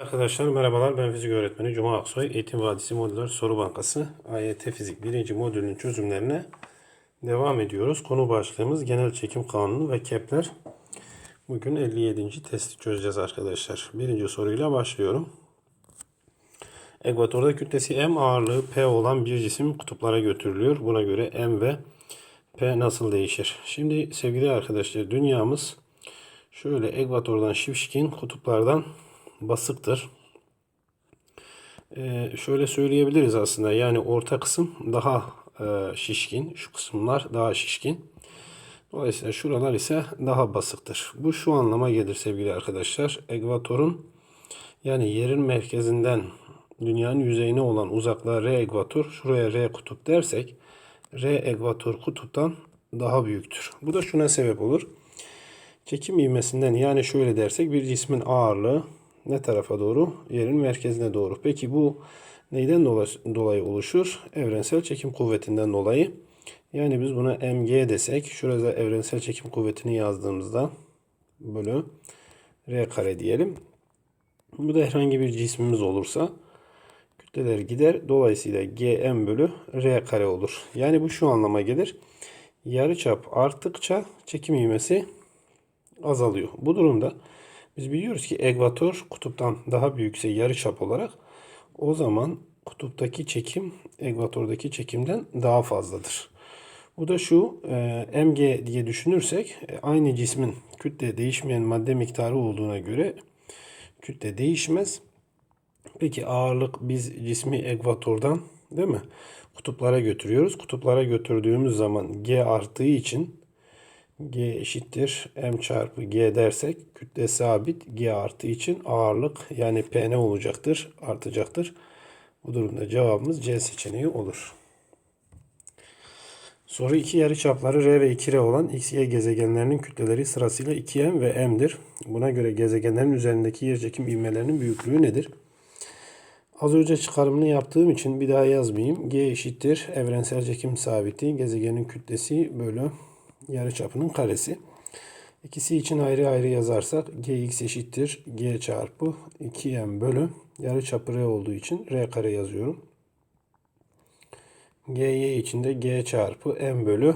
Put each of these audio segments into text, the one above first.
Arkadaşlar merhabalar ben fizik öğretmeni Cuma Aksoy Eğitim Vadisi Modüler Soru Bankası AYT Fizik 1. modülün çözümlerine devam ediyoruz. Konu başlığımız genel çekim kanunu ve Kepler. Bugün 57. testi çözeceğiz arkadaşlar. Birinci soruyla başlıyorum. Ekvatorda kütlesi m ağırlığı p olan bir cisim kutuplara götürülüyor. Buna göre m ve p nasıl değişir? Şimdi sevgili arkadaşlar dünyamız şöyle ekvatordan şişkin kutuplardan basıktır. Ee, şöyle söyleyebiliriz aslında yani orta kısım daha e, şişkin şu kısımlar daha şişkin. Dolayısıyla şuralar ise daha basıktır. Bu şu anlama gelir sevgili arkadaşlar. Ekvatorun yani yerin merkezinden dünyanın yüzeyine olan uzaklığa R ekvator, şuraya R kutup dersek R ekvator kutuptan daha büyüktür. Bu da şuna sebep olur. Çekim ivmesinden yani şöyle dersek bir cismin ağırlığı ne tarafa doğru? Yerin merkezine doğru. Peki bu neyden dolayı oluşur? Evrensel çekim kuvvetinden dolayı. Yani biz buna mg desek, şurada evrensel çekim kuvvetini yazdığımızda bölü r kare diyelim. Bu da herhangi bir cismimiz olursa kütleler gider. Dolayısıyla gm bölü r kare olur. Yani bu şu anlama gelir. Yarıçap arttıkça çekim ivmesi azalıyor. Bu durumda biz biliyoruz ki ekvator kutuptan daha büyükse yarıçap olarak o zaman kutuptaki çekim ekvatordaki çekimden daha fazladır. Bu da şu e, mg diye düşünürsek e, aynı cismin kütle değişmeyen madde miktarı olduğuna göre kütle değişmez. Peki ağırlık biz cismi ekvatordan değil mi? Kutuplara götürüyoruz. Kutuplara götürdüğümüz zaman g arttığı için G eşittir M çarpı G dersek kütle sabit G arttığı için ağırlık yani P ne olacaktır? Artacaktır. Bu durumda cevabımız C seçeneği olur. Soru 2 yarıçapları R ve 2R olan X, Y gezegenlerinin kütleleri sırasıyla 2M ve M'dir. Buna göre gezegenlerin üzerindeki yerçekim ivmelerinin büyüklüğü nedir? Az önce çıkarımını yaptığım için bir daha yazmayayım. G eşittir evrensel çekim sabiti gezegenin kütlesi bölü yarıçapının karesi. İkisi için ayrı ayrı yazarsak gx eşittir g çarpı 2m bölü yarıçapı r olduğu için r kare yazıyorum. gy için de g çarpı m bölü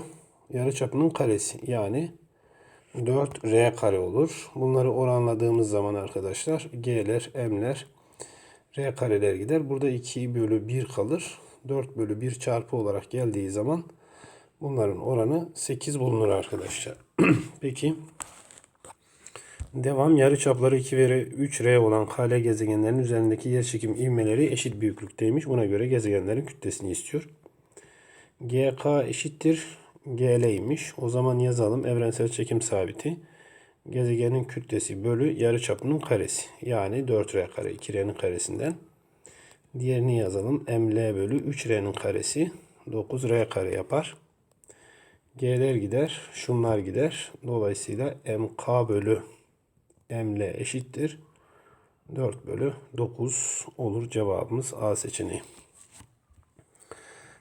yarıçapının karesi yani 4r kare olur. Bunları oranladığımız zaman arkadaşlar g'ler m'ler r kareler gider. Burada 2 bölü 1 kalır. 4 bölü 1 çarpı olarak geldiği zaman Bunların oranı 8 bulunur arkadaşlar. Peki devam yarı çapları 2 ve 3R olan kale gezegenlerin üzerindeki yerçekim ivmeleri eşit büyüklükteymiş. Buna göre gezegenlerin kütlesini istiyor. GK eşittir GL'ymiş. O zaman yazalım evrensel çekim sabiti. Gezegenin kütlesi bölü yarı çapının karesi. Yani 4R kare 2R'nin karesinden. Diğerini yazalım. ML bölü 3R'nin karesi 9R kare yapar. G'ler gider. Şunlar gider. Dolayısıyla MK bölü ML eşittir. 4 bölü 9 olur cevabımız A seçeneği.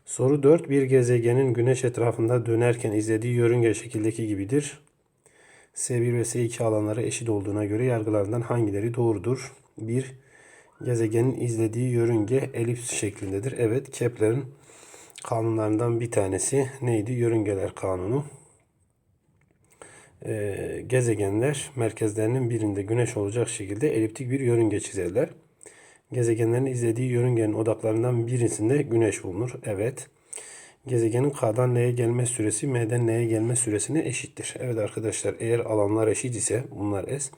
Soru 4. Bir gezegenin güneş etrafında dönerken izlediği yörünge şekildeki gibidir. S1 ve S2 alanları eşit olduğuna göre yargılarından hangileri doğrudur? 1. Gezegenin izlediği yörünge elips şeklindedir. Evet, Kepler'in kanunlarından bir tanesi neydi? Yörüngeler kanunu. Ee, gezegenler merkezlerinin birinde güneş olacak şekilde eliptik bir yörünge çizerler. Gezegenlerin izlediği yörüngenin odaklarından birisinde güneş bulunur. Evet. Gezegenin K'dan L'ye gelme süresi M'den N'ye gelme süresine eşittir. Evet arkadaşlar eğer alanlar eşit ise bunlar S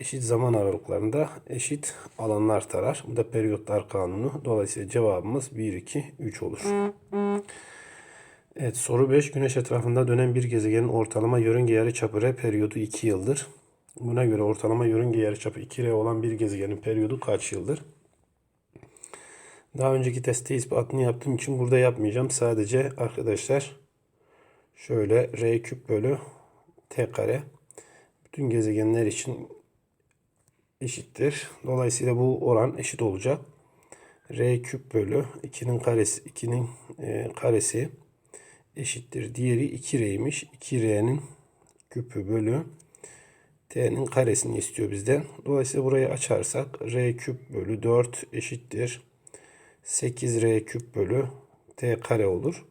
eşit zaman aralıklarında eşit alanlar tarar. Bu da periyotlar kanunu. Dolayısıyla cevabımız 1, 2, 3 olur. Evet soru 5. Güneş etrafında dönen bir gezegenin ortalama yörünge yarıçapı R periyodu 2 yıldır. Buna göre ortalama yörünge yarıçapı 2R olan bir gezegenin periyodu kaç yıldır? Daha önceki testte ispatını yaptığım için burada yapmayacağım. Sadece arkadaşlar şöyle R küp bölü T kare bütün gezegenler için eşittir. Dolayısıyla bu oran eşit olacak. R küp bölü 2'nin karesi 2'nin e, karesi eşittir. Diğeri 2R'ymiş. 2R'nin küpü bölü T'nin karesini istiyor bizden. Dolayısıyla burayı açarsak R küp bölü 4 eşittir. 8R küp bölü T kare olur.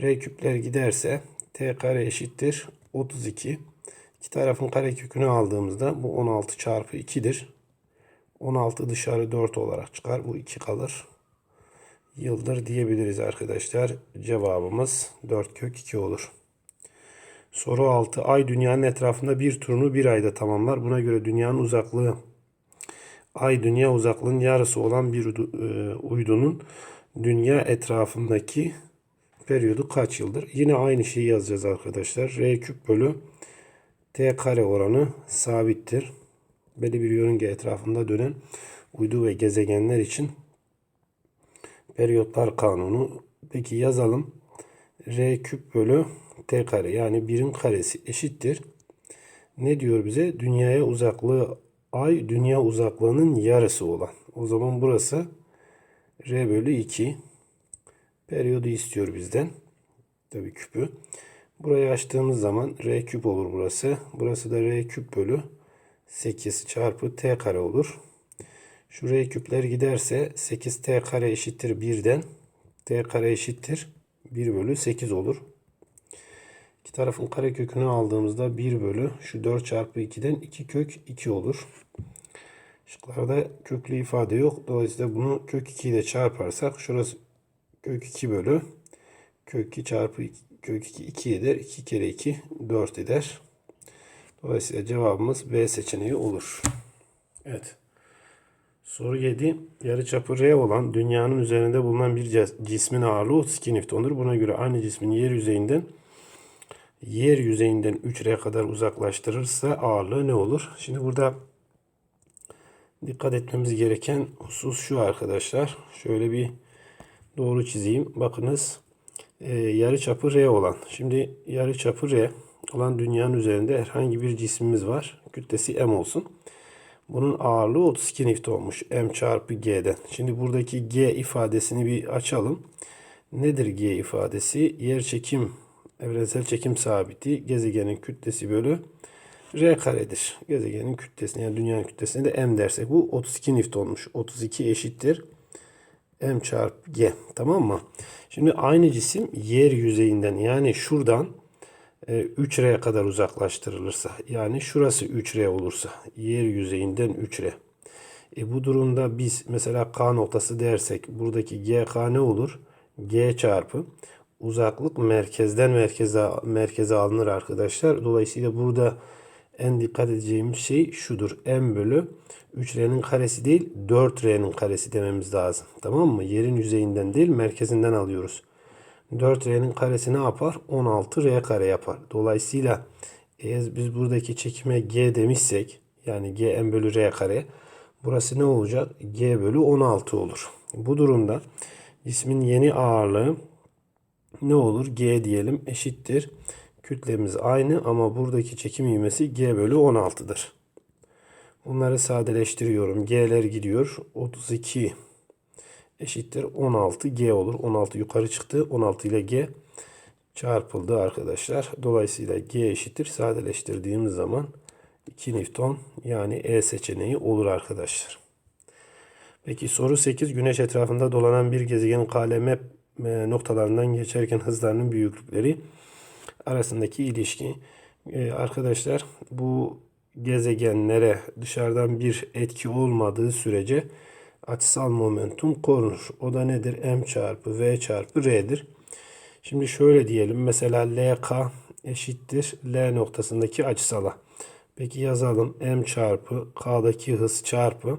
R küpler giderse T kare eşittir 32. İki tarafın karekökünü aldığımızda bu 16 çarpı 2'dir. 16 dışarı 4 olarak çıkar. Bu 2 kalır. Yıldır diyebiliriz arkadaşlar. Cevabımız 4 kök 2 olur. Soru 6. Ay dünyanın etrafında bir turunu bir ayda tamamlar. Buna göre dünyanın uzaklığı Ay dünya uzaklığının yarısı olan bir e, uydunun dünya etrafındaki periyodu kaç yıldır? Yine aynı şeyi yazacağız arkadaşlar. R küp bölü T kare oranı sabittir. Belli bir yörünge etrafında dönen uydu ve gezegenler için periyotlar kanunu. Peki yazalım. R küp bölü T kare yani birin karesi eşittir. Ne diyor bize? Dünyaya uzaklığı ay dünya uzaklığının yarısı olan. O zaman burası R bölü 2. Periyodu istiyor bizden. Tabii küpü. Burayı açtığımız zaman R küp olur burası. Burası da R küp bölü 8 çarpı T kare olur. Şu R küpler giderse 8T kare eşittir 1'den. T kare eşittir 1 bölü 8 olur. İki tarafın karekökünü aldığımızda 1 bölü şu 4 çarpı 2'den 2 kök 2 olur. Şıklarda köklü ifade yok. Dolayısıyla bunu kök 2 ile çarparsak şurası kök 2 bölü kök 2 çarpı 2, kök 2 2 eder. 2 kere 2 4 eder. Dolayısıyla cevabımız B seçeneği olur. Evet. Soru 7. Yarıçapı R olan dünyanın üzerinde bulunan bir cis- cismin ağırlığı 32 Newton'dur. Buna göre aynı cismin yer yüzeyinden yer yüzeyinden 3R kadar uzaklaştırırsa ağırlığı ne olur? Şimdi burada dikkat etmemiz gereken husus şu arkadaşlar. Şöyle bir doğru çizeyim. Bakınız e, yarıçapı R olan. Şimdi yarıçapı R olan dünyanın üzerinde herhangi bir cismimiz var. Kütlesi M olsun. Bunun ağırlığı 32 Newton'muş. M çarpı G'den. Şimdi buradaki G ifadesini bir açalım. Nedir G ifadesi? Yer çekim, evrensel çekim sabiti gezegenin kütlesi bölü R karedir. Gezegenin kütlesine yani dünyanın kütlesine de M dersek bu 32 Newton'muş. 32 eşittir M çarpı G. Tamam mı? Şimdi aynı cisim yer yüzeyinden yani şuradan e, 3R kadar uzaklaştırılırsa yani şurası 3R olursa yer yüzeyinden 3R. E bu durumda biz mesela K noktası dersek buradaki GK ne olur? G çarpı uzaklık merkezden merkeze merkeze alınır arkadaşlar. Dolayısıyla burada en dikkat edeceğimiz şey şudur. M bölü 3R'nin karesi değil 4R'nin karesi dememiz lazım. Tamam mı? Yerin yüzeyinden değil merkezinden alıyoruz. 4R'nin karesi ne yapar? 16R kare yapar. Dolayısıyla eğer biz buradaki çekime G demişsek yani G M bölü R kare burası ne olacak? G bölü 16 olur. Bu durumda cismin yeni ağırlığı ne olur? G diyelim eşittir. Kütlemiz aynı ama buradaki çekim ivmesi G bölü 16'dır. Bunları sadeleştiriyorum. G'ler gidiyor. 32 eşittir 16 G olur. 16 yukarı çıktı. 16 ile G çarpıldı arkadaşlar. Dolayısıyla G eşittir. Sadeleştirdiğimiz zaman 2 Newton yani E seçeneği olur arkadaşlar. Peki soru 8. Güneş etrafında dolanan bir gezegenin KLM e, noktalarından geçerken hızlarının büyüklükleri arasındaki ilişki. Ee, arkadaşlar bu gezegenlere dışarıdan bir etki olmadığı sürece açısal momentum korunur. O da nedir? M çarpı V çarpı R'dir. Şimdi şöyle diyelim. Mesela LK eşittir L noktasındaki açısala. Peki yazalım. M çarpı K'daki hız çarpı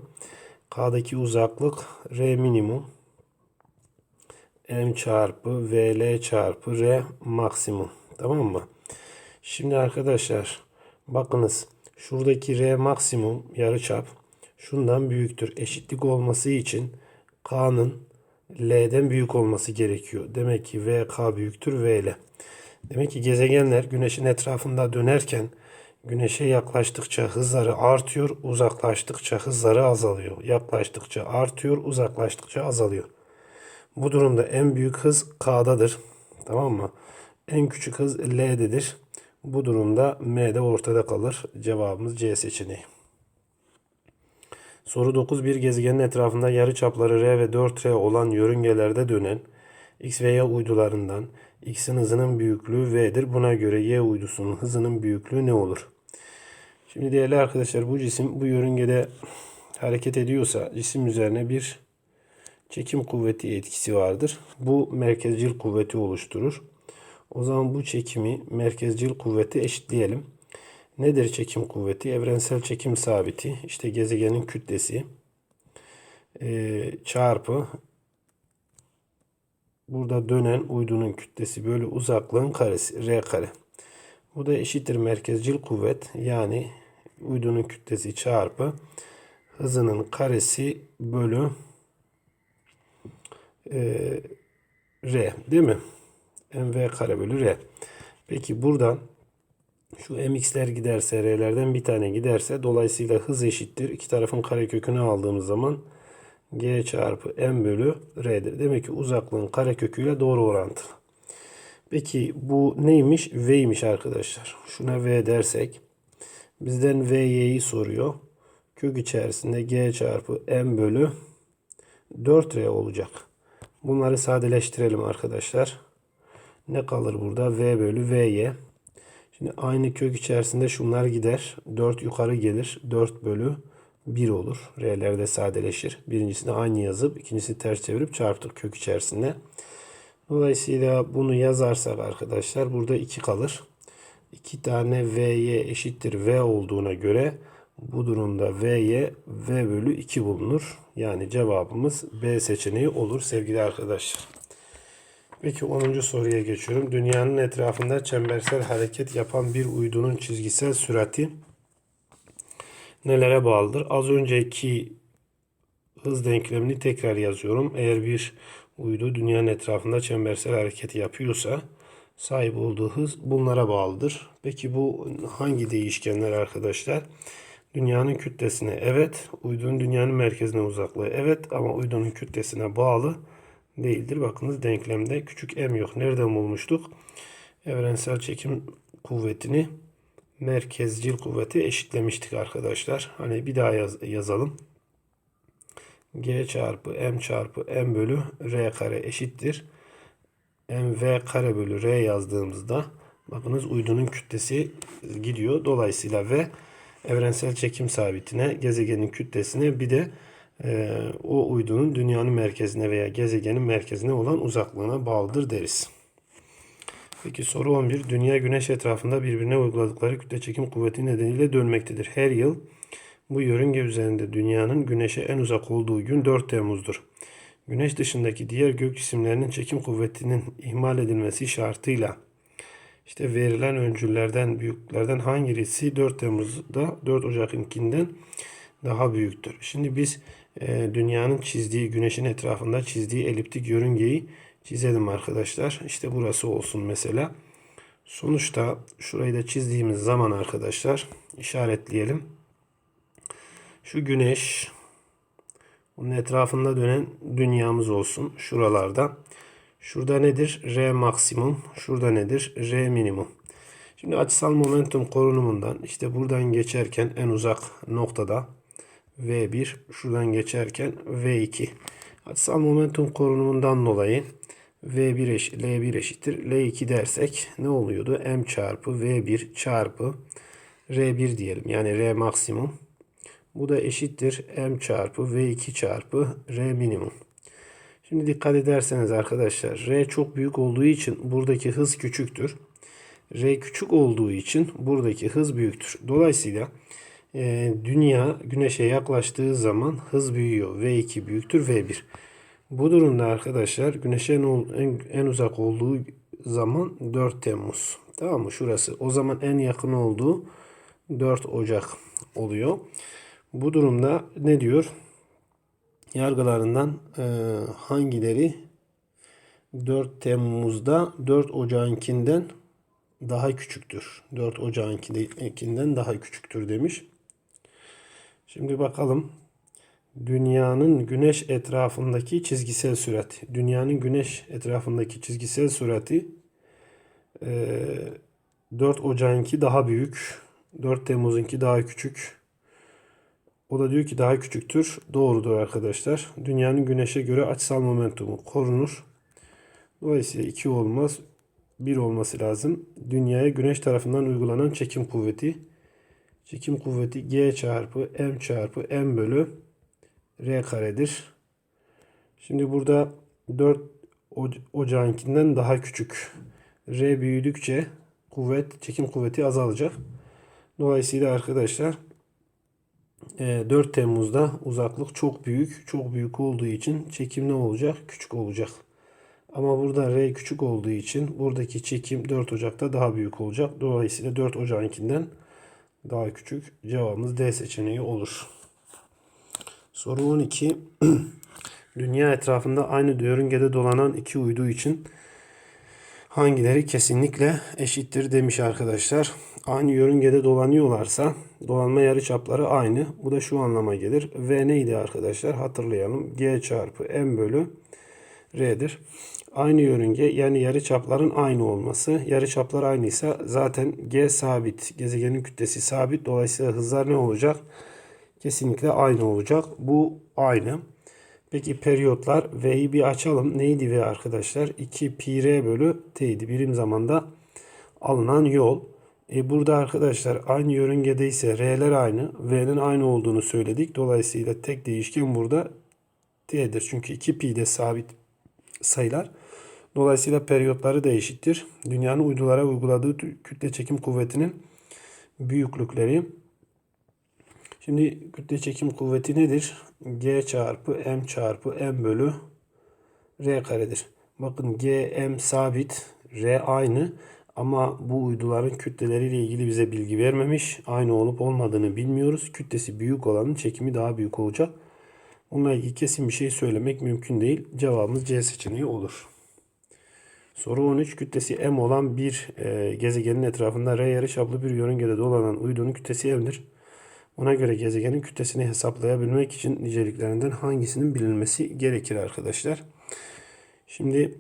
K'daki uzaklık R minimum M çarpı VL çarpı R maksimum. Tamam mı? Şimdi arkadaşlar bakınız şuradaki R maksimum yarıçap şundan büyüktür. Eşitlik olması için K'nın L'den büyük olması gerekiyor. Demek ki VK büyüktür VL. Demek ki gezegenler güneşin etrafında dönerken güneşe yaklaştıkça hızları artıyor, uzaklaştıkça hızları azalıyor. Yaklaştıkça artıyor, uzaklaştıkça azalıyor. Bu durumda en büyük hız K'dadır. Tamam mı? En küçük hız L'dedir. Bu durumda M de ortada kalır. Cevabımız C seçeneği. Soru 9. Bir gezegenin etrafında yarıçapları R ve 4R olan yörüngelerde dönen X ve Y uydularından X'in hızının büyüklüğü V'dir. Buna göre Y uydusunun hızının büyüklüğü ne olur? Şimdi değerli arkadaşlar bu cisim bu yörüngede hareket ediyorsa cisim üzerine bir çekim kuvveti etkisi vardır. Bu merkezcil kuvveti oluşturur. O zaman bu çekimi merkezcil kuvveti eşitleyelim. Nedir çekim kuvveti? Evrensel çekim sabiti, işte gezegenin kütlesi e, çarpı burada dönen uydunun kütlesi bölü uzaklığın karesi r kare. Bu da eşittir merkezcil kuvvet yani uydunun kütlesi çarpı hızının karesi bölü e, r değil mi? Mv kare bölü r. Peki buradan şu mx'ler giderse r'lerden bir tane giderse dolayısıyla hız eşittir. İki tarafın karekökünü aldığımız zaman g çarpı m bölü r'dir. Demek ki uzaklığın kareköküyle doğru orantılı. Peki bu neymiş? V'ymiş arkadaşlar. Şuna V dersek bizden V'yi soruyor. Kök içerisinde G çarpı M bölü 4R olacak. Bunları sadeleştirelim arkadaşlar. Ne kalır burada? V bölü V'ye. Şimdi aynı kök içerisinde şunlar gider. 4 yukarı gelir. 4 bölü 1 olur. R'ler de sadeleşir. Birincisini aynı yazıp ikincisini ters çevirip çarptık kök içerisinde. Dolayısıyla bunu yazarsak arkadaşlar burada 2 kalır. 2 tane V'ye eşittir V olduğuna göre bu durumda V'ye V bölü 2 bulunur. Yani cevabımız B seçeneği olur sevgili arkadaşlar. Peki 10. soruya geçiyorum. Dünyanın etrafında çembersel hareket yapan bir uydunun çizgisel sürati nelere bağlıdır? Az önceki hız denklemini tekrar yazıyorum. Eğer bir uydu dünyanın etrafında çembersel hareket yapıyorsa sahip olduğu hız bunlara bağlıdır. Peki bu hangi değişkenler arkadaşlar? Dünyanın kütlesine evet, uydunun dünyanın merkezine uzaklığı evet ama uydunun kütlesine bağlı değildir. Bakınız denklemde küçük m yok. Nereden bulmuştuk? Evrensel çekim kuvvetini merkezcil kuvveti eşitlemiştik arkadaşlar. Hani bir daha yaz, yazalım. G çarpı M çarpı M bölü R kare eşittir. MV kare bölü R yazdığımızda bakınız uydunun kütlesi gidiyor. Dolayısıyla V evrensel çekim sabitine, gezegenin kütlesine bir de o uydunun dünyanın merkezine veya gezegenin merkezine olan uzaklığına bağlıdır deriz. Peki soru 11. Dünya güneş etrafında birbirine uyguladıkları kütle çekim kuvveti nedeniyle dönmektedir. Her yıl bu yörünge üzerinde dünyanın güneşe en uzak olduğu gün 4 Temmuz'dur. Güneş dışındaki diğer gök cisimlerinin çekim kuvvetinin ihmal edilmesi şartıyla işte verilen öncüllerden, büyüklerden hangisi 4 Temmuz'da 4 Ocak'ınkinden daha büyüktür? Şimdi biz e, dünyanın çizdiği, güneşin etrafında çizdiği eliptik yörüngeyi çizelim arkadaşlar. İşte burası olsun mesela. Sonuçta şurayı da çizdiğimiz zaman arkadaşlar işaretleyelim. Şu güneş bunun etrafında dönen dünyamız olsun şuralarda. Şurada nedir? R maksimum. Şurada nedir? R minimum. Şimdi açısal momentum korunumundan işte buradan geçerken en uzak noktada V1 şuradan geçerken V2 açısal momentum korunumundan dolayı V1 eş, L1 eşittir L2 dersek ne oluyordu? M çarpı V1 çarpı R1 diyelim. Yani R maksimum. Bu da eşittir M çarpı V2 çarpı R minimum. Şimdi dikkat ederseniz arkadaşlar R çok büyük olduğu için buradaki hız küçüktür. R küçük olduğu için buradaki hız büyüktür. Dolayısıyla e, dünya güneşe yaklaştığı zaman hız büyüyor. V2 büyüktür V1. Bu durumda arkadaşlar güneşe en, en uzak olduğu zaman 4 Temmuz. Tamam mı? Şurası. O zaman en yakın olduğu 4 Ocak oluyor. Bu durumda ne diyor? Yargılarından e, hangileri 4 Temmuz'da 4 Ocağınkinden daha küçüktür. 4 Ocağınkinden daha küçüktür demiş. Şimdi bakalım. Dünyanın güneş etrafındaki çizgisel sürati. Dünyanın güneş etrafındaki çizgisel sürati e, 4 Ocağınki daha büyük. 4 Temmuz'unki daha küçük. O da diyor ki daha küçüktür. Doğrudur arkadaşlar. Dünyanın güneşe göre açısal momentumu korunur. Dolayısıyla 2 olmaz. 1 olması lazım. Dünyaya güneş tarafından uygulanan çekim kuvveti. Çekim kuvveti G çarpı M çarpı M bölü R karedir. Şimdi burada 4 oc- ocağınkinden daha küçük. R büyüdükçe kuvvet, çekim kuvveti azalacak. Dolayısıyla arkadaşlar e, 4 Temmuz'da uzaklık çok büyük. Çok büyük olduğu için çekim ne olacak? Küçük olacak. Ama burada R küçük olduğu için buradaki çekim 4 Ocak'ta daha büyük olacak. Dolayısıyla 4 Ocak'ınkinden daha küçük. Cevabımız D seçeneği olur. Soru 12. Dünya etrafında aynı yörüngede dolanan iki uydu için hangileri kesinlikle eşittir demiş arkadaşlar. Aynı yörüngede dolanıyorlarsa dolanma yarıçapları aynı. Bu da şu anlama gelir. V neydi arkadaşlar? Hatırlayalım. G çarpı M bölü R'dir. Aynı yörünge yani yarıçapların aynı olması. Yarıçaplar aynıysa zaten G sabit. Gezegenin kütlesi sabit. Dolayısıyla hızlar ne olacak? Kesinlikle aynı olacak. Bu aynı. Peki periyotlar V'yi bir açalım. Neydi V arkadaşlar? 2 pi r bölü t'ydi. Birim zamanda alınan yol. E burada arkadaşlar aynı yörüngede ise R'ler aynı. V'nin aynı olduğunu söyledik. Dolayısıyla tek değişken burada t'dir. Çünkü 2 pi de sabit sayılar. Dolayısıyla periyotları da eşittir. Dünyanın uydulara uyguladığı kütle çekim kuvvetinin büyüklükleri. Şimdi kütle çekim kuvveti nedir? G çarpı M çarpı M bölü R karedir. Bakın G, M sabit, R aynı. Ama bu uyduların kütleleriyle ilgili bize bilgi vermemiş. Aynı olup olmadığını bilmiyoruz. Kütlesi büyük olanın çekimi daha büyük olacak. Onunla ilgili kesin bir şey söylemek mümkün değil. Cevabımız C seçeneği olur. Soru 13. Kütlesi M olan bir e, gezegenin etrafında R yarıçaplı bir yörüngede dolanan uydunun kütlesi M'dir. Ona göre gezegenin kütlesini hesaplayabilmek için niceliklerinden hangisinin bilinmesi gerekir arkadaşlar. Şimdi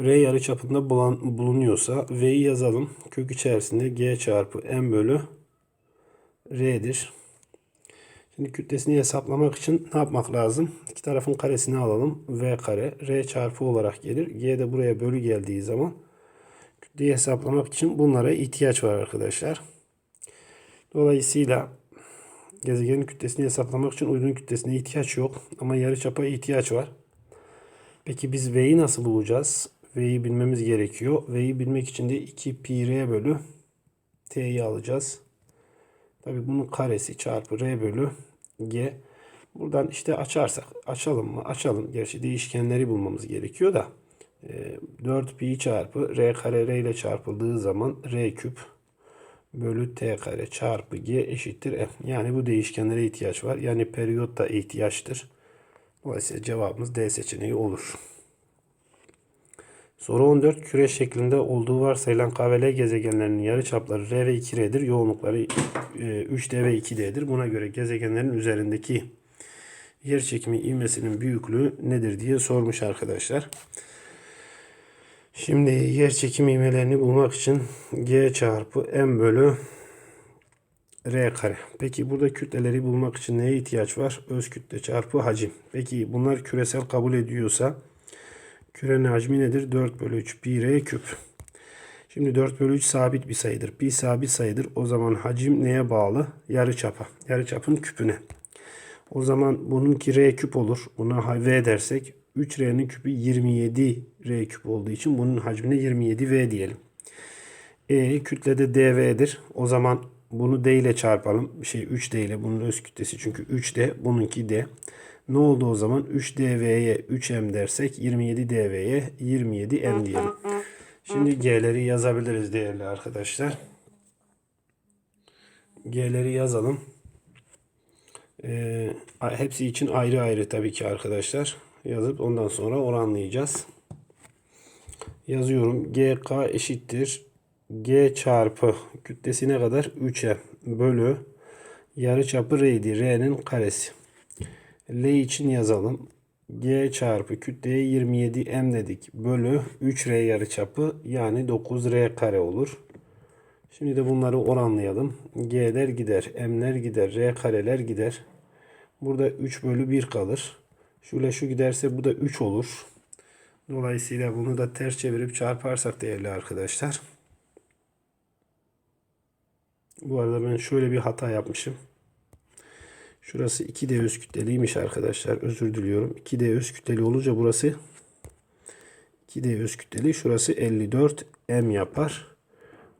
R yarıçapında bulan, bulunuyorsa V'yi yazalım. Kök içerisinde G çarpı M bölü R'dir. Şimdi kütlesini hesaplamak için ne yapmak lazım? İki tarafın karesini alalım. V kare R çarpı olarak gelir. G de buraya bölü geldiği zaman kütleyi hesaplamak için bunlara ihtiyaç var arkadaşlar. Dolayısıyla gezegenin kütlesini hesaplamak için uydunun kütlesine ihtiyaç yok. Ama yarıçapa ihtiyaç var. Peki biz V'yi nasıl bulacağız? V'yi bilmemiz gerekiyor. V'yi bilmek için de 2 pi r bölü t'yi alacağız. Tabi bunun karesi çarpı r bölü g. Buradan işte açarsak açalım mı? Açalım. Gerçi değişkenleri bulmamız gerekiyor da. 4 pi çarpı r kare r ile çarpıldığı zaman r küp bölü t kare çarpı g eşittir f. Yani bu değişkenlere ihtiyaç var. Yani periyot da ihtiyaçtır. Dolayısıyla cevabımız D seçeneği olur. Soru 14. Küre şeklinde olduğu varsayılan KVL gezegenlerinin yarıçapları R ve 2R'dir. Yoğunlukları 3D ve 2D'dir. Buna göre gezegenlerin üzerindeki yer çekimi ivmesinin büyüklüğü nedir diye sormuş arkadaşlar. Şimdi yer çekimi ivmelerini bulmak için G çarpı M bölü R kare. Peki burada kütleleri bulmak için neye ihtiyaç var? Öz kütle çarpı hacim. Peki bunlar küresel kabul ediyorsa kürenin hacmi nedir? 4 bölü 3 pi r küp. Şimdi 4 bölü 3 sabit bir sayıdır. Pi sabit sayıdır. O zaman hacim neye bağlı? Yarıçapa. Yarıçapın küpüne. O zaman bununki r küp olur. Buna v dersek 3r'nin küpü 27 r küp olduğu için bunun hacmine 27 v diyelim. E kütlede dv'dir. O zaman bunu d ile çarpalım. Şey 3d ile bunun öz kütlesi çünkü 3d bununki d. Ne oldu o zaman? 3dv'ye 3m dersek 27dv'ye 27m diyelim. Şimdi g'leri yazabiliriz değerli arkadaşlar. G'leri yazalım. Ee, hepsi için ayrı ayrı tabii ki arkadaşlar. Yazıp ondan sonra oranlayacağız. Yazıyorum. GK eşittir. G çarpı kütlesi ne kadar? 3'e bölü yarıçapı R'ydi. R'nin karesi. L için yazalım. G çarpı kütleye 27 M dedik. Bölü 3R yarıçapı yani 9R kare olur. Şimdi de bunları oranlayalım. G'ler gider, M'ler gider, R kareler gider. Burada 3 bölü 1 kalır. Şöyle şu giderse bu da 3 olur. Dolayısıyla bunu da ters çevirip çarparsak değerli arkadaşlar. Bu arada ben şöyle bir hata yapmışım. Şurası 2D öz kütleliymiş arkadaşlar. Özür diliyorum. 2D öz kütleli olunca burası 2D öz kütleli. Şurası 54 M yapar.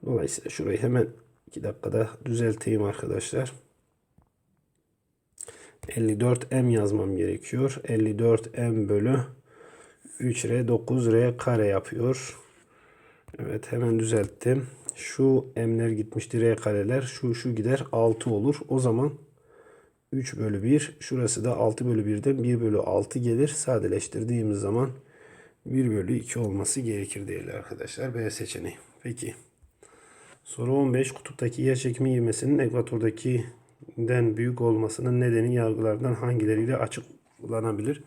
Dolayısıyla şurayı hemen 2 dakikada düzelteyim arkadaşlar. 54 M yazmam gerekiyor. 54 M bölü 3R 9R kare yapıyor. Evet hemen düzelttim. Şu M'ler gitmiştir R kareler. Şu şu gider 6 olur. O zaman 3 bölü 1. Şurası da 6 bölü 1'den 1 bölü 6 gelir. Sadeleştirdiğimiz zaman 1 bölü 2 olması gerekir değerli arkadaşlar. B seçeneği. Peki. Soru 15. Kutuptaki yer çekimi ivmesinin ekvatordakinden büyük olmasının nedeni yargılardan hangileriyle açıklanabilir?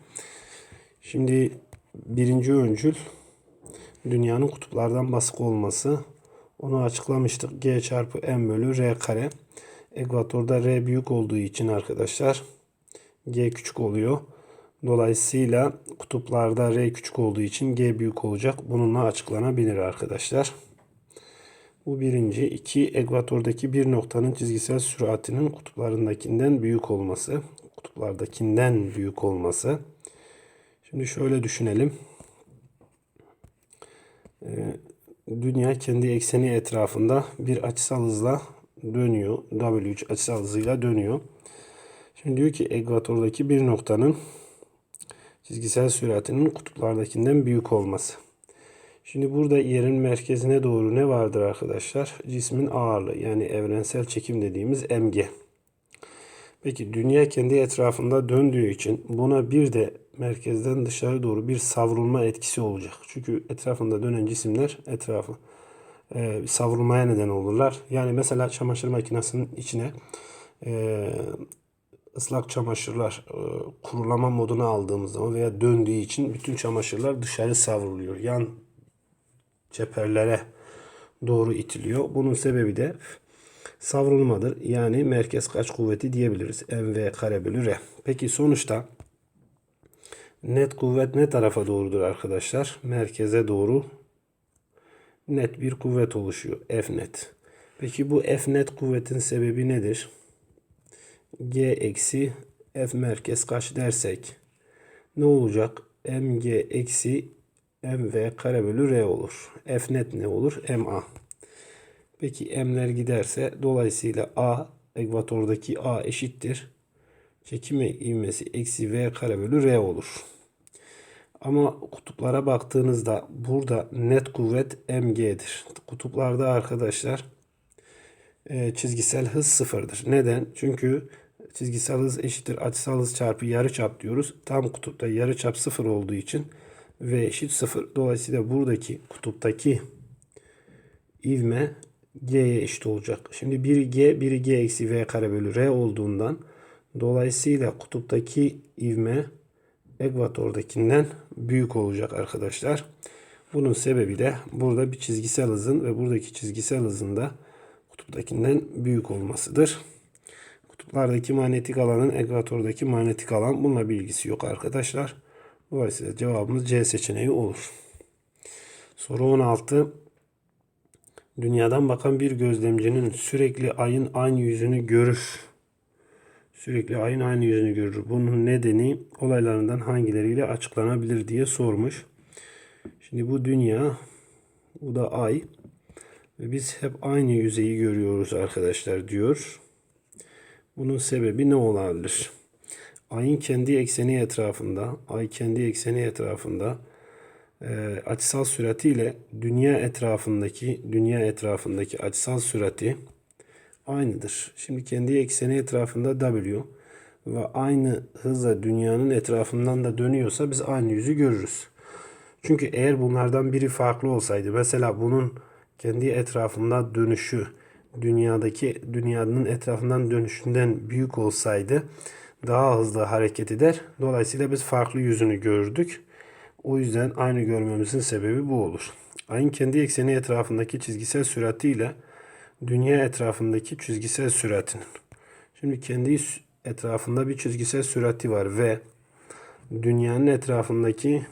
Şimdi birinci öncül dünyanın kutuplardan basık olması. Onu açıklamıştık. G çarpı M bölü R kare. Ekvatorda R büyük olduğu için arkadaşlar G küçük oluyor. Dolayısıyla kutuplarda R küçük olduğu için G büyük olacak. Bununla açıklanabilir arkadaşlar. Bu birinci. iki Ekvatordaki bir noktanın çizgisel süratinin kutuplarındakinden büyük olması. Kutuplardakinden büyük olması. Şimdi şöyle düşünelim. Ee, dünya kendi ekseni etrafında bir açısal hızla dönüyor. W3 açısal hızıyla dönüyor. Şimdi diyor ki ekvatordaki bir noktanın çizgisel süratinin kutuplardakinden büyük olması. Şimdi burada yerin merkezine doğru ne vardır arkadaşlar? Cismin ağırlığı yani evrensel çekim dediğimiz mg. Peki dünya kendi etrafında döndüğü için buna bir de merkezden dışarı doğru bir savrulma etkisi olacak. Çünkü etrafında dönen cisimler etrafı e, savrulmaya neden olurlar. Yani mesela çamaşır makinesinin içine e, ıslak çamaşırlar e, kurulama moduna aldığımız zaman veya döndüğü için bütün çamaşırlar dışarı savruluyor. Yan çeperlere doğru itiliyor. Bunun sebebi de savrulmadır. Yani merkez kaç kuvveti diyebiliriz. mv kare bölü r. Peki sonuçta net kuvvet ne tarafa doğrudur arkadaşlar? Merkeze doğru net bir kuvvet oluşuyor. F net. Peki bu F net kuvvetin sebebi nedir? G eksi F merkez kaç dersek ne olacak? mg eksi mv kare bölü r olur. F net ne olur? ma. Peki m'ler giderse dolayısıyla a ekvatordaki a eşittir. Çekim ivmesi eksi v kare bölü r olur. Ama kutuplara baktığınızda burada net kuvvet mg'dir. Kutuplarda arkadaşlar e, çizgisel hız sıfırdır. Neden? Çünkü çizgisel hız eşittir açısal hız çarpı yarıçap diyoruz. Tam kutupta yarıçap sıfır olduğu için v eşit sıfır. Dolayısıyla buradaki kutuptaki ivme g'ye eşit olacak. Şimdi biri g, biri g eksi v kare bölü r olduğundan dolayısıyla kutuptaki ivme ekvatordakinden büyük olacak arkadaşlar. Bunun sebebi de burada bir çizgisel hızın ve buradaki çizgisel hızın da kutuptakinden büyük olmasıdır. Kutuplardaki manyetik alanın ekvatordaki manyetik alan bununla bir ilgisi yok arkadaşlar. Dolayısıyla cevabımız C seçeneği olur. Soru 16. Dünyadan bakan bir gözlemcinin sürekli ayın aynı yüzünü görür. Sürekli ayın aynı yüzünü görür. Bunun nedeni olaylarından hangileriyle açıklanabilir diye sormuş. Şimdi bu dünya, bu da ay. Ve biz hep aynı yüzeyi görüyoruz arkadaşlar diyor. Bunun sebebi ne olabilir? Ayın kendi ekseni etrafında, ay kendi ekseni etrafında e, açısal süratiyle dünya etrafındaki dünya etrafındaki açısal sürati aynıdır. Şimdi kendi ekseni etrafında W ve aynı hızla dünyanın etrafından da dönüyorsa biz aynı yüzü görürüz. Çünkü eğer bunlardan biri farklı olsaydı mesela bunun kendi etrafında dönüşü dünyadaki dünyanın etrafından dönüşünden büyük olsaydı daha hızlı hareket eder. Dolayısıyla biz farklı yüzünü gördük. O yüzden aynı görmemizin sebebi bu olur. Ayın kendi ekseni etrafındaki çizgisel süratiyle dünya etrafındaki çizgisel süratinin. Şimdi kendi etrafında bir çizgisel sürati var ve dünyanın etrafındaki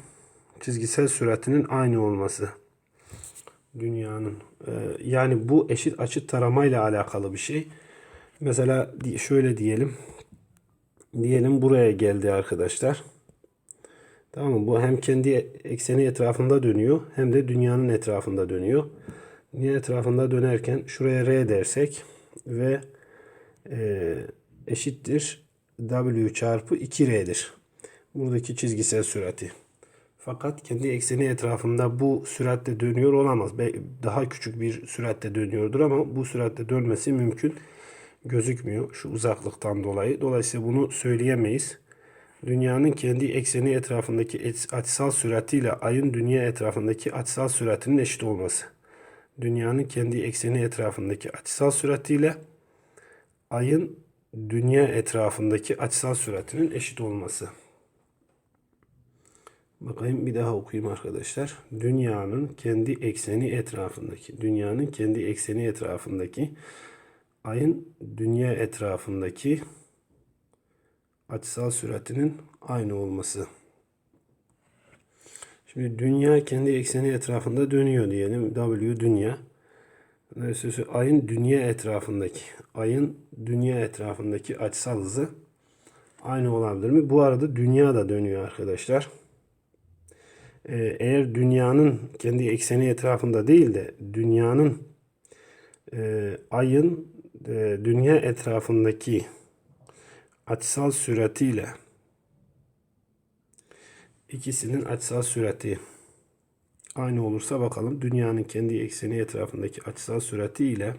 çizgisel süratinin aynı olması. Dünyanın e, yani bu eşit açı taramayla alakalı bir şey. Mesela şöyle diyelim. Diyelim buraya geldi arkadaşlar. Tamam mı? Bu hem kendi ekseni etrafında dönüyor hem de dünyanın etrafında dönüyor. Dünya etrafında dönerken şuraya R dersek ve e, eşittir W çarpı 2R'dir. Buradaki çizgisel sürati. Fakat kendi ekseni etrafında bu süratle dönüyor olamaz. Daha küçük bir süratle dönüyordur ama bu süratle dönmesi mümkün gözükmüyor şu uzaklıktan dolayı. Dolayısıyla bunu söyleyemeyiz. Dünyanın kendi ekseni etrafındaki et- açısal süratiyle ayın dünya etrafındaki açısal süratinin eşit olması. Dünyanın kendi ekseni etrafındaki açısal süratiyle ayın dünya etrafındaki açısal süratinin eşit olması. Bakayım bir daha okuyayım arkadaşlar. Dünyanın kendi ekseni etrafındaki, dünyanın kendi ekseni etrafındaki ayın dünya etrafındaki açısal süratinin aynı olması. Şimdi dünya kendi ekseni etrafında dönüyor diyelim. W dünya. Dolayısıyla ayın dünya etrafındaki, ayın dünya etrafındaki açısal hızı aynı olabilir mi? Bu arada dünya da dönüyor arkadaşlar. Ee, eğer dünyanın kendi ekseni etrafında değil de dünyanın e, ayın e, dünya etrafındaki açısal süratiyle ikisinin açısal sürati aynı olursa bakalım dünyanın kendi ekseni etrafındaki açısal sürati ile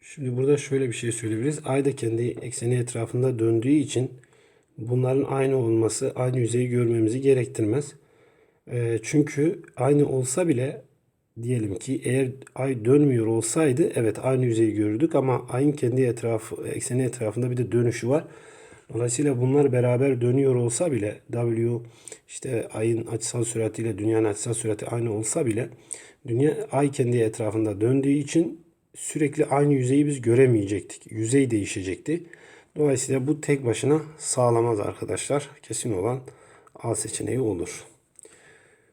şimdi burada şöyle bir şey söyleyebiliriz. Ay da kendi ekseni etrafında döndüğü için bunların aynı olması aynı yüzeyi görmemizi gerektirmez. E, çünkü aynı olsa bile diyelim ki eğer ay dönmüyor olsaydı evet aynı yüzeyi görürdük ama ayın kendi etrafı ekseni etrafında bir de dönüşü var. Dolayısıyla bunlar beraber dönüyor olsa bile W işte ayın açısal süratiyle dünyanın açısal sürati aynı olsa bile dünya ay kendi etrafında döndüğü için sürekli aynı yüzeyi biz göremeyecektik. Yüzey değişecekti. Dolayısıyla bu tek başına sağlamaz arkadaşlar. Kesin olan A seçeneği olur.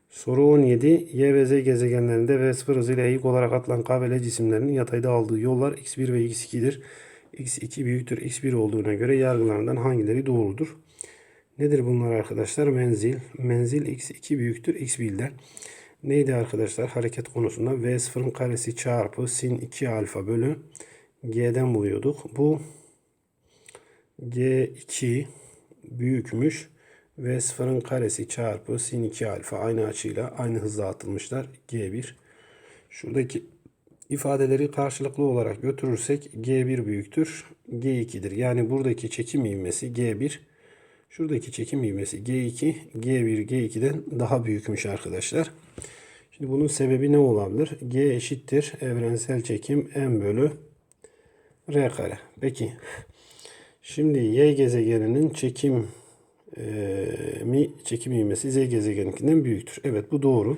Soru 17. Y ve Z gezegenlerinde V0 hızıyla eğik olarak atılan K ve L cisimlerinin yatayda aldığı yollar x1 ve x2'dir. X2 büyüktür x1 olduğuna göre yargılarından hangileri doğrudur? Nedir bunlar arkadaşlar? Menzil. Menzil x2 büyüktür x1'den. Neydi arkadaşlar? Hareket konusunda V0'ın karesi çarpı sin 2 alfa bölü G'den buluyorduk. Bu G2 büyükmüş ve sıfırın karesi çarpı sin 2 alfa aynı açıyla aynı hızla atılmışlar. G1. Şuradaki ifadeleri karşılıklı olarak götürürsek G1 büyüktür. G2'dir. Yani buradaki çekim ivmesi G1. Şuradaki çekim ivmesi G2. G1 G2'den daha büyükmüş arkadaşlar. Şimdi bunun sebebi ne olabilir? G eşittir evrensel çekim m bölü r kare. Peki. Şimdi Y gezegeninin çekim e, mi çekim ivmesi Z gezegeninkinden büyüktür. Evet bu doğru.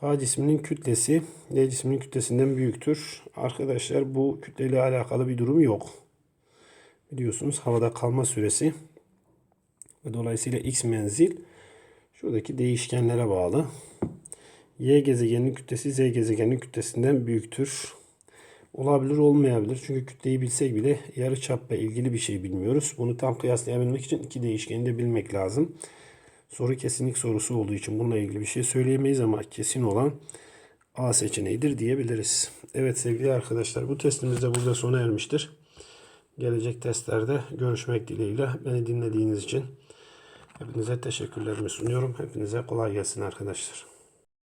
K cisminin kütlesi Y cisminin kütlesinden büyüktür. Arkadaşlar bu kütleyle alakalı bir durum yok. Biliyorsunuz havada kalma süresi ve dolayısıyla X menzil şuradaki değişkenlere bağlı. Y gezegeninin kütlesi Z gezegeninin kütlesinden büyüktür. Olabilir olmayabilir. Çünkü kütleyi bilsek bile yarıçapla ilgili bir şey bilmiyoruz. Bunu tam kıyaslayabilmek için iki değişkeni de bilmek lazım. Soru kesinlik sorusu olduğu için bununla ilgili bir şey söyleyemeyiz ama kesin olan A seçeneğidir diyebiliriz. Evet sevgili arkadaşlar bu testimiz de burada sona ermiştir. Gelecek testlerde görüşmek dileğiyle beni dinlediğiniz için hepinize teşekkürlerimi sunuyorum. Hepinize kolay gelsin arkadaşlar.